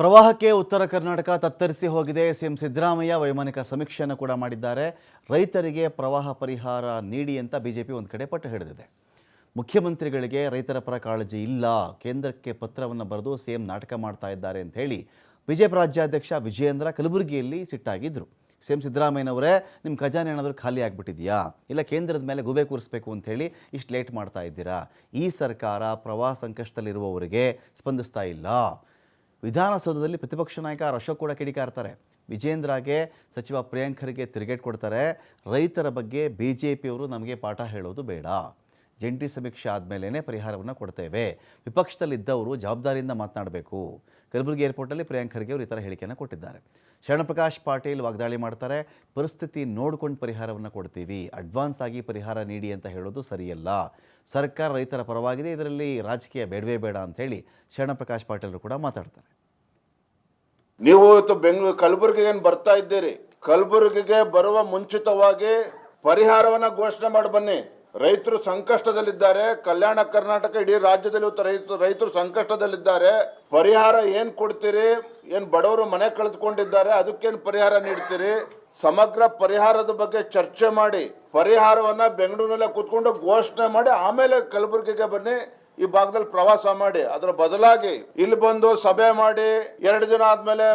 ಪ್ರವಾಹಕ್ಕೆ ಉತ್ತರ ಕರ್ನಾಟಕ ತತ್ತರಿಸಿ ಹೋಗಿದೆ. ಸಿಎಂ ಸಿದ್ದರಾಮಯ್ಯ ವೈಮಾನಿಕ ಸಮೀಕ್ಷೆಯನ್ನು ಕೂಡ ಮಾಡಿದ್ದಾರೆ. ರೈತರಿಗೆ ಪ್ರವಾಹ ಪರಿಹಾರ ನೀಡಿ ಅಂತ ಬಿಜೆಪಿ ಒಂದು ಕಡೆ ಪಟ್ಟು ಹಿಡಿದಿದೆ. ಮುಖ್ಯಮಂತ್ರಿಗಳಿಗೆ ರೈತರ ಪರ ಕಾಳಜಿ ಇಲ್ಲ. ಕೇಂದ್ರಕ್ಕೆ ಪತ್ರವನ್ನು ಬರೆದು ಸಿಎಂ ನಾಟಕ ಮಾಡ್ತಾ ಇದ್ದಾರೆ ಅಂತ ಹೇಳಿ ಬಿಜೆಪಿ ರಾಜ್ಯಾಧ್ಯಕ್ಷ ವಿಜಯೇಂದ್ರ ಕಲಬುರಗಿಯಲ್ಲಿ ಸಿಟ್ಟಾಗಿದ್ದರು ಸಿಎಂ ಸಿದ್ದರಾಮಯ್ಯನವರೇ ನಿಮ್ಮ ಖಜಾನೆ ಏನಾದರೂ ಖಾಲಿ ಆಗಿಬಿಟ್ಟಿದೆಯಾ? ಇಲ್ಲ ಕೇಂದ್ರದ ಮೇಲೆ ಗುಬೆ ಕೂರಿಸ್ಬೇಕು ಅಂತ ಹೇಳಿ ಇಷ್ಟು ಲೇಟ್ ಮಾಡ್ತಾ ಇದ್ದೀರಾ? ಈ ಸರ್ಕಾರ ಪ್ರವಾಹ ಸಂಕಷ್ಟದಲ್ಲಿರುವವರಿಗೆ ಸ್ಪಂದಿಸ್ತಾ ಇಲ್ಲ. ವಿಧಾನಸೌಧದಲ್ಲಿ ಪ್ರತಿಪಕ್ಷ ನಾಯಕ ಅಶೋಕ್ ಕೂಡ ಕಿಡಿಕಾರ್ತಾರೆ. ವಿಜೇಂದ್ರಗೆ ಸಚಿವ ಪ್ರಿಯಾಂಕರ್ಗೆ ತಿರುಗೇಟ್ ಕೊಡ್ತಾರೆ. ರೈತರ ಬಗ್ಗೆ ಬಿ ಜೆ ಪಿಯವರು ನಮಗೆ ಪಾಠ ಹೇಳೋದು ಬೇಡ. ಜಂಟಿ ಸಮೀಕ್ಷೆ ಆದಮೇಲೇ ಪರಿಹಾರವನ್ನು ಕೊಡ್ತೇವೆ. ವಿಪಕ್ಷದಲ್ಲಿದ್ದವರು ಜವಾಬ್ದಾರಿಯಿಂದ ಮಾತನಾಡಬೇಕು. ಕಲಬುರಗಿ ಏರ್ಪೋರ್ಟಲ್ಲಿ ಪ್ರಿಯಾಂಕ್ ಖರ್ಗೆ ಅವರು ಈ ಥರ ಹೇಳಿಕೆಯನ್ನು ಕೊಟ್ಟಿದ್ದಾರೆ. ಶರಣಪ್ರಕಾಶ್ ಪಾಟೀಲ್ ವಾಗ್ದಾಳಿ ಮಾಡ್ತಾರೆ. ಪರಿಸ್ಥಿತಿ ನೋಡ್ಕೊಂಡು ಪರಿಹಾರವನ್ನು ಕೊಡ್ತೀವಿ. ಅಡ್ವಾನ್ಸ್ ಆಗಿ ಪರಿಹಾರ ನೀಡಿ ಅಂತ ಹೇಳೋದು ಸರಿಯಲ್ಲ. ಸರ್ಕಾರ ರೈತರ ಪರವಾಗಿದೆ. ಇದರಲ್ಲಿ ರಾಜಕೀಯ ಬೇಡವೇ ಬೇಡ ಅಂತ ಹೇಳಿ ಶರಣಪ್ರಕಾಶ್ ಪಾಟೀಲರು ಕೂಡ ಮಾತಾಡ್ತಾರೆ. ನೀವು ಇವತ್ತು ಬೆಂಗಳೂರು ಕಲಬುರಗಿಗೆ ಬರ್ತಾ ಇದ್ದೀರಿ? ಕಲಬುರಗಿಗೆ ಬರುವ ಮುಂಚಿತವಾಗಿ ಪರಿಹಾರವನ್ನ ಘೋಷಣೆ ಮಾಡಿ ಬನ್ನಿ. ರೈತರು ಸಂಕಷ್ಟದಲ್ಲಿದ್ದಾರೆ. ಕಲ್ಯಾಣ ಕರ್ನಾಟಕ ಇಡೀ ರಾಜ್ಯದಲ್ಲಿ ರೈತರು ಸಂಕಷ್ಟದಲ್ಲಿದ್ದಾರೆ. ಪರಿಹಾರ ಏನ್ ಕೊಡ್ತೀರಿ? ಏನ್ ಬಡವರು ಮನೆ ಕಳೆದುಕೊಂಡಿದ್ದಾರೆ. ಅದಕ್ಕೇನು ಪರಿಹಾರ ನೀಡ್ತೀರಿ? ಸಮಗ್ರ ಪರಿಹಾರದ ಬಗ್ಗೆ ಚರ್ಚೆ ಮಾಡಿ, ಪರಿಹಾರವನ್ನ ಬೆಂಗಳೂರಿನಲ್ಲೇ ಕೂತ್ಕೊಂಡು ಘೋಷಣೆ ಮಾಡಿ, ಆಮೇಲೆ ಕಲಬುರಗಿಗೆ ಬನ್ನಿ. ಈ ಭಾಗದಲ್ಲಿ ಪ್ರವಾಸ ಮಾಡಿ, ಅದರ ಬದಲಾಗಿ ಇಲ್ಲಿ ಬಂದು ಸಭೆ ಮಾಡಿ, ಎರಡು ದಿನ ಆದ್ಮೇಲೆ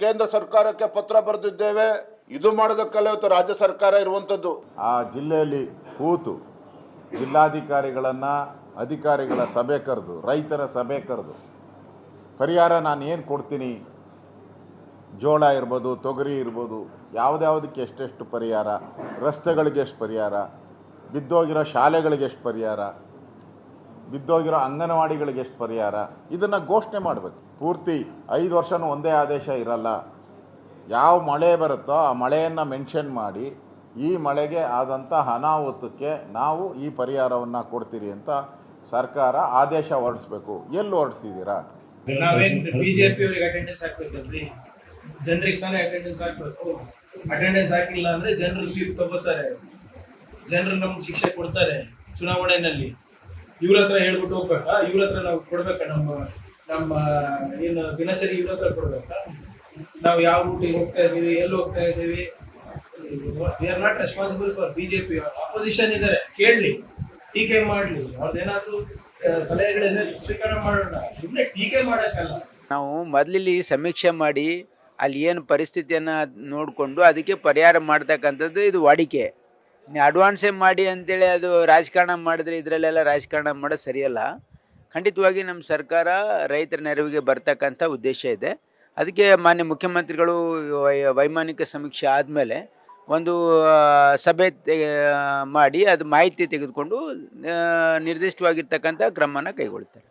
ಕೇಂದ್ರ ಸರ್ಕಾರಕ್ಕೆ ಪತ್ರ ಬರೆದಿದ್ದೇವೆ. ಇದು ಮಾಡೋದಕ್ಕಲ್ಲ ಇವತ್ತು ರಾಜ್ಯ ಸರ್ಕಾರ ಇರುವಂತದ್ದು ಆ ಜಿಲ್ಲೆಯಲ್ಲಿ ಕೂತು ಜಿಲ್ಲಾಧಿಕಾರಿಗಳನ್ನು, ಅಧಿಕಾರಿಗಳ ಸಭೆ ಕರೆದು, ರೈತರ ಸಭೆ ಕರೆದು, ಪರಿಹಾರ ನಾನು ಏನು ಕೊಡ್ತೀನಿ? ಜೋಳ ಇರ್ಬೋದು, ತೊಗರಿ ಇರ್ಬೋದು ಯಾವುದ್ಯಾವುದಕ್ಕೆ ಎಷ್ಟೆಷ್ಟು ಪರಿಹಾರ, ರಸ್ತೆಗಳಿಗೆ ಎಷ್ಟು ಪರಿಹಾರ, ಬಿದ್ದೋಗಿರೋ ಶಾಲೆಗಳಿಗೆ ಎಷ್ಟು ಪರಿಹಾರ ಬಿದ್ದೋಗಿರೋ ಅಂಗನವಾಡಿಗಳಿಗೆ ಎಷ್ಟು ಪರಿಹಾರ? ಇದನ್ನು ಘೋಷಣೆ ಮಾಡಬೇಕು. ಪೂರ್ತಿ ಐದು ವರ್ಷನೂ ಒಂದೇ ಆದೇಶ ಇರಲ್ಲ. ಯಾವ ಮಳೆ ಬರುತ್ತೋ ಆ ಮಳೆಯನ್ನು ಮೆನ್ಷನ್ ಮಾಡಿ ಈ ಮಳೆಗೆ ಆದಂಥ ಅನಾಹುತಕ್ಕೆ ನಾವು ಈ ಪರಿಹಾರವನ್ನು ಕೊಡ್ತೀರಿ ಅಂತ ಸರ್ಕಾರ ಆದೇಶ ಹೊರಡಿಸ್ಬೇಕು. ಎಲ್ಲಿ ಹೊರಡಿಸಿದ್ದೀರಾ ನಾವೇನು ಬಿಜೆಪಿ ಅವರಿಗೆ ಅಟೆಂಡೆನ್ಸ್ ಜನರಿಗೆ ಜನರು ಸೀಟ್ ತಗೋತಾರೆ. ಜನರು ನಮ್ಗೆ ಶಿಕ್ಷೆ ಕೊಡ್ತಾರೆ ಚುನಾವಣೆಯಲ್ಲಿ ಇವ್ರ ಹತ್ರ ಹೇಳ್ಬಿಟ್ಟು ಹೋಗ್ಬೇಕಾ? ಇವ್ರ ಹತ್ರ ನಾವು ಕೊಡ್ಬೇಕಾ ನಮ್ಮ ನಮ್ಮ ಏನು ದಿನಚರಿ ಇವ್ರ ಹತ್ರ ಕೊಡ್ಬೇಕಾ? ನಾವು ಯಾವ ರೂಟಿಗೆ ಹೋಗ್ತಾ ಇದೀವಿ ಎಲ್ಲಿ ಹೋಗ್ತಾ ಇದೀವಿ we are not responsible for BJP opposition ಇದಾರೆ ಕೇಳಲಿ. ಟೀಕೆ ಮಾಡ್ಲಿ. ಅವ್ರದ್ದೇನಾದ್ರೂ ಸಲಹೆಗಳನ್ನ ಸ್ವೀಕಾರ ಮಾಡೋಣ. ಸುಮ್ಮನೆ ಟೀಕೆ ಮಾಡಕ್ಕಲ್ಲ. ನಾವು ಮೊದಲಿಲ್ಲಿ ಸಮೀಕ್ಷೆ ಮಾಡಿ ಅಲ್ಲಿ ಏನು ಪರಿಸ್ಥಿತಿಯನ್ನು ನೋಡಿಕೊಂಡು ಅದಕ್ಕೆ ಪರಿಹಾರ ಮಾಡ್ತಕ್ಕಂಥದ್ದು ಇದು ವಾಡಿಕೆ. ನೀವು ಅಡ್ವಾನ್ಸೇ ಮಾಡಿ ಅಂತೇಳಿ ಅದು ರಾಜಕಾರಣ ಮಾಡಿದ್ರೆ ಇದರಲ್ಲೆಲ್ಲ ರಾಜಕಾರಣ ಮಾಡೋದು ಸರಿಯಲ್ಲ. ಖಂಡಿತವಾಗಿ ನಮ್ಮ ಸರ್ಕಾರ ರೈತರ ನೆರವಿಗೆ ಬರ್ತಕ್ಕಂಥ ಉದ್ದೇಶ ಇದೆ. ಅದಕ್ಕೆ ಮಾನ್ಯ ಮುಖ್ಯಮಂತ್ರಿಗಳು ವೈಮಾನಿಕ ಸಮೀಕ್ಷೆ ಆದಮೇಲೆ ಒಂದು ಸಭೆ ಮಾಡಿ ಅದು ಮಾಹಿತಿ ತೆಗೆದುಕೊಂಡು ನಿರ್ದಿಷ್ಟವಾಗಿರ್ತಕ್ಕಂಥ ಕ್ರಮನ ಕೈಗೊಳ್ತಾರೆ.